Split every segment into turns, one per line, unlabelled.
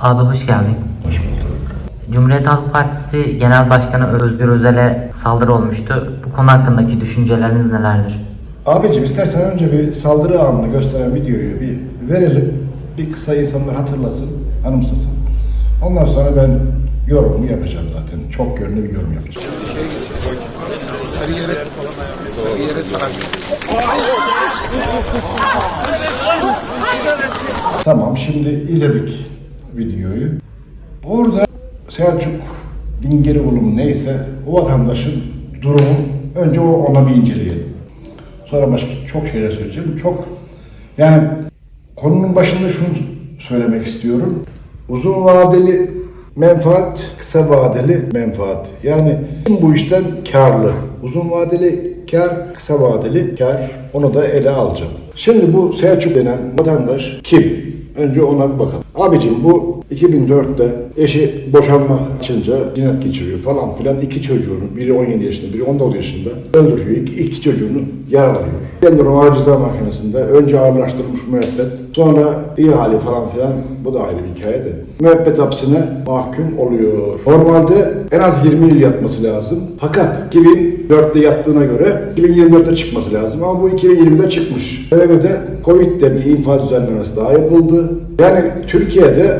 Abi hoş geldin.
Hoş bulduk.
Cumhuriyet Halk Partisi Genel Başkanı Özgür Özel'e saldırı olmuştu. Bu konu hakkındaki düşünceleriniz nelerdir?
Abicim istersen önce bir saldırı anını gösteren videoyu bir verelim. Bir kısa insanlar hatırlasın, anımsasın. Ondan sonra ben yorumumu yapacağım zaten. Çok yönlü bir yorum yapacağım. Tamam şimdi izledik videoyu. Orada Selçuk Dingerioğlu mu neyse o vatandaşın durumu önce o ona bir inceleyelim. Sonra başka çok şeyler söyleyeceğim. Çok yani konunun başında şunu söylemek istiyorum. Uzun vadeli menfaat, kısa vadeli menfaat. Yani kim bu işten karlı? Uzun vadeli kar, kısa vadeli kar. Onu da ele alacağım. Şimdi bu Selçuk denen vatandaş kim? Önce ona bir bakalım. Abicim bu 2004'te eşi boşanma açınca cinayet geçiriyor falan filan. iki çocuğunu, biri 17 yaşında, biri 19 yaşında öldürüyor. İki, iki çocuğunu yaralıyor. Sendrom Ağır Ceza Mahkemesi'nde önce ağırlaştırılmış müebbet, sonra ihale falan filan. Bu da ayrı bir hikaye de. Müebbet hapsine mahkum oluyor. Normalde en az 20 yıl yatması lazım. Fakat 2004'te yattığına göre 2024'te çıkması lazım. Ama bu 2020'de çıkmış. Sebebi de Covid'de bir infaz düzenlemesi daha yapıldı. Yani Türkiye'de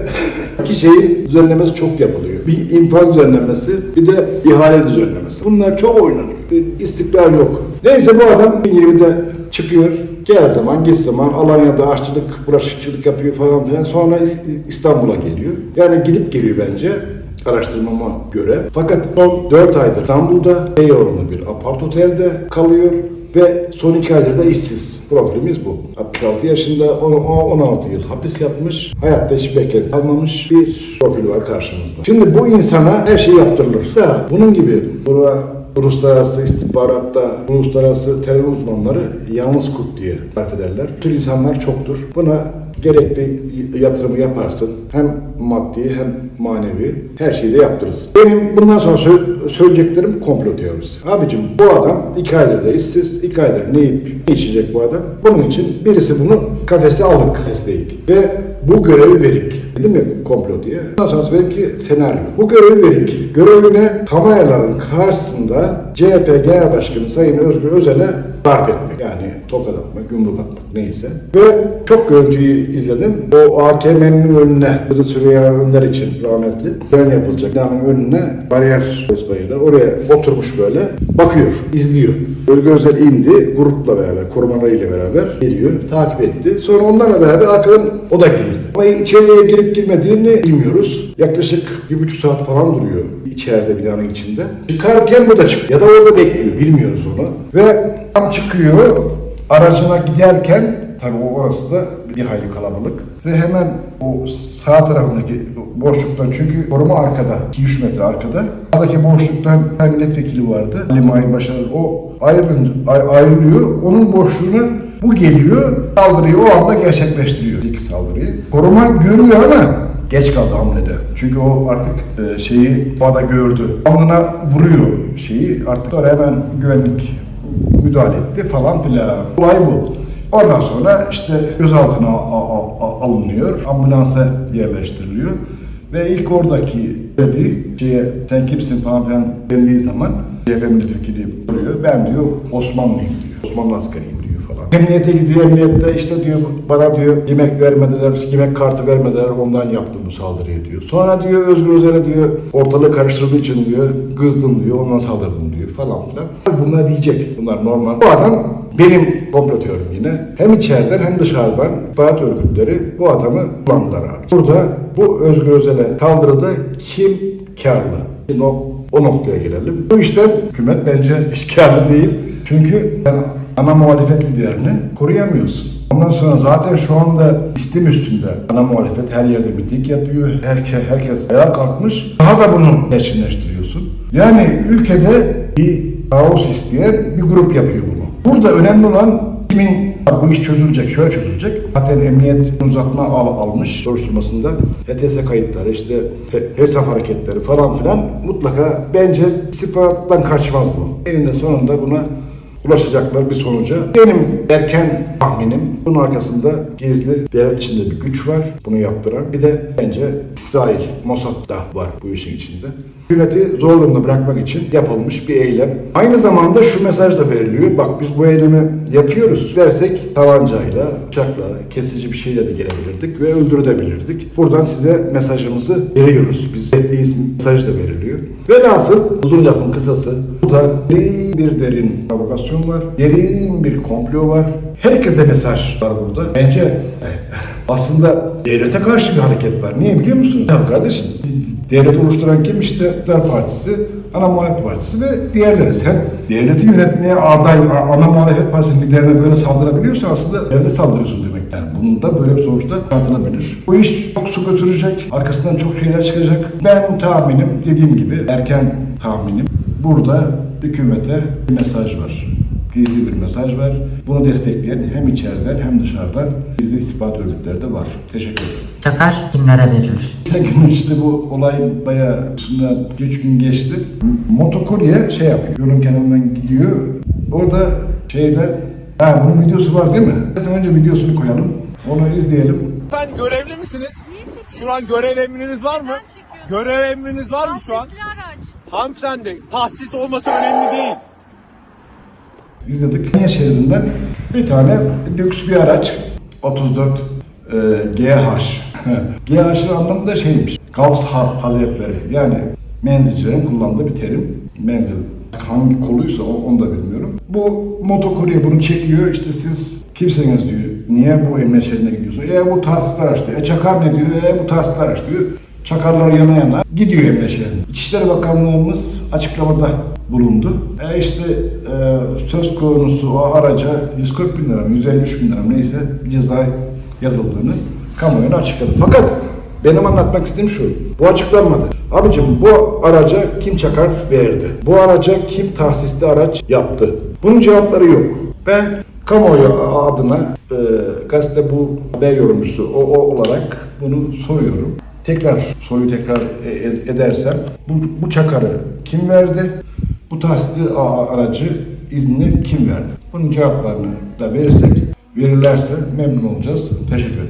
iki şeyin düzenlemesi çok yapılıyor. Bir infaz düzenlemesi, bir de ihale düzenlemesi. Bunlar çok oynanıyor. Bir istikrar yok. Neyse bu adam 2020'de çıkıyor. Gel zaman, git zaman Alanya'da aşçılık, bulaşıkçılık yapıyor falan filan. Sonra İs- İstanbul'a geliyor. Yani gidip geliyor bence araştırmama göre. Fakat son 4 aydır İstanbul'da Beyoğlu'nda bir apart otelde kalıyor ve son 2 aydır da işsiz. Profilimiz bu. 66 yaşında, o- o 16 yıl hapis yatmış, hayatta hiç beklenti almamış bir profil var karşımızda. Şimdi bu insana her şey yaptırılır. Da bunun gibi buna uluslararası istihbaratta, uluslararası terör uzmanları yalnız kurt diye tarif ederler. Tür insanlar çoktur. Buna gerekli yatırımı yaparsın. Hem maddi hem manevi her şeyi de yaptırırsın. Benim bundan sonra söyleyeceklerim komplo teorisi. Abicim bu adam iki aydır da işsiz, iki aydır ne yiyip ne içecek bu adam? Bunun için birisi bunu kafese alık kafesteyik. Ve bu görevi verik. Dedim ya komplo diye. Ondan sonrası benimki senaryo. Bu görevi verik. Görevine kameraların karşısında CHP Genel Başkanı Sayın Özgür Özel'e darp etmek. Yani tokat atmak, yumruk atmak neyse. Ve çok görüntüyü izledim. O AKM'nin önüne, Hızlı Süreyya Önder için rahmetli, tören yapılacak binanın önüne bariyer bayıyla oraya oturmuş böyle bakıyor, izliyor. Özgür Özel indi, grupla beraber, korumalarıyla beraber geliyor, takip etti. Sonra onlarla beraber arkadan o da girdi. Ama içeriye girip girmediğini bilmiyoruz. Yaklaşık bir buçuk saat falan duruyor içeride binanın içinde. Çıkarken bu da çıkıyor. Ya da orada bekliyor, bilmiyoruz onu. Ve tam çıkıyor, aracına giderken tabii o orası da bir hayli kalabalık ve hemen o sağ tarafındaki boşluktan çünkü koruma arkada 2-3 metre arkada sağdaki boşluktan milletvekili vardı Ali Mahir Başar o ayrılıyor onun boşluğuna bu geliyor saldırıyı o anda gerçekleştiriyor ilk saldırıyı koruma görüyor ama geç kaldı hamlede çünkü o artık e, şeyi bada gördü alnına vuruyor şeyi artık sonra hemen güvenlik müdahale etti falan filan. Olay bu. Ondan sonra işte gözaltına alınıyor, ambulansa yerleştiriliyor ve ilk oradaki dedi şeye sen kimsin falan filan dendiği zaman CHP milletvekili soruyor. Ben diyor Osmanlıyım diyor. Osmanlı askeriyim. Emniyete gidiyor, emniyette işte diyor bana diyor yemek vermediler, yemek kartı vermediler ondan yaptım bu saldırıyı diyor. Sonra diyor Özgür Özel'e diyor ortalığı karıştırdığı için diyor kızdım diyor ondan saldırdım diyor falan filan. Bunlar diyecek. Bunlar normal. Bu adam benim komplo yine. Hem içeriden hem dışarıdan istihbarat örgütleri bu adamı kullandılar abi. Burada bu Özgür Özel'e saldırıda kim karlı? Şimdi o, o noktaya gelelim. Bu işten hükümet bence hiç karlı değil. Çünkü sen ana muhalefet liderini koruyamıyorsun. Ondan sonra zaten şu anda istim üstünde ana muhalefet her yerde miting yapıyor. Herkes, herkes ayağa kalkmış. Daha da bunu gerçekleştiriyorsun. Yani ülkede bir kaos isteyen bir grup yapıyor bunu. Burada önemli olan kimin bu iş çözülecek, şöyle çözülecek. Zaten emniyet uzatma al, almış soruşturmasında. HTS kayıtları, işte he- hesap hareketleri falan filan mutlaka bence istihbarattan kaçmaz bu. Eninde sonunda buna ulaşacaklar bir sonuca. Benim erken tahminim. Bunun arkasında gizli devlet içinde bir güç var bunu yaptıran. Bir de bence İsrail, Mossad da var bu işin içinde. Hükümeti zor durumda bırakmak için yapılmış bir eylem. Aynı zamanda şu mesaj da veriliyor. Bak biz bu eylemi yapıyoruz dersek tabancayla, bıçakla, kesici bir şeyle de gelebilirdik ve öldürebilirdik. Buradan size mesajımızı veriyoruz. Biz ettiğimiz mesaj da veriliyor. Velhasıl uzun lafın kısası burada derin bir derin provokasyon var. Derin bir komplo var. Herkese mesaj var burada. Bence eh, aslında devlete karşı bir hareket var. Niye biliyor musun? Ya kardeşim devlet oluşturan kim işte İktidar Partisi, Ana Muhalefet Partisi ve diğerleri. Sen devleti yönetmeye aday, Ana Muhalefet Partisi'nin liderine böyle saldırabiliyorsan aslında devlet saldırıyorsun demek. Yani bunun da böyle bir sonuçta tartılabilir. Bu iş çok su götürecek, arkasından çok şeyler çıkacak. Ben tahminim, dediğim gibi erken tahminim, burada hükümete bir mesaj var. Gizli bir mesaj var. Bunu destekleyen hem içeriden hem dışarıdan gizli istihbarat örgütleri de var. Teşekkür ederim.
Çakar kimlere verilir?
Geçen işte bu olay bayağı üstünden 3 gün geçti. Motokurye şey yapıyor. Yolun kenarından gidiyor. Orada şeyde ha bunun videosu var değil mi? Zaten önce videosunu koyalım. Onu izleyelim.
Efendim görevli misiniz? Şu an görev emriniz var mı? Görev emriniz var mı şu an?
Tahsisli araç.
Hanımefendi tahsis olması önemli değil.
İzledik. Niye şeridinden bir tane lüks bir araç 34 e, GH. GH'ın anlamı da şeymiş. Ha- Hazretleri. Yani menzilcilerin kullandığı bir terim. Menzil hangi koluysa onu da bilmiyorum. Bu motokurye bunu çekiyor. İşte siz kimseniz diyor. Niye bu emniyet şeridine gidiyorsun? E bu tahsisli araç diyor. E çakar ne diyor? E bu tahsisli araç diyor. Çakarlar yana yana gidiyor emniyet şeridine. İçişleri Bakanlığımız açıklamada bulundu. E işte e, söz konusu o araca 140 bin lira mı 153 bin lira neyse bir ceza yazıldığını kamuoyuna açıkladı. Fakat benim anlatmak istediğim şu. Bu açıklanmadı. Abicim bu araca kim çakar verdi? Bu araca kim tahsisli araç yaptı? Bunun cevapları yok. Ben kamuoyu adına e, gazete bu haber yorumcusu o, o olarak bunu soruyorum. Tekrar soruyu tekrar e- edersem bu, bu çakarı kim verdi? Bu tahsisli a- aracı izni kim verdi? Bunun cevaplarını da verirsek verirlerse memnun olacağız. Teşekkür ederim.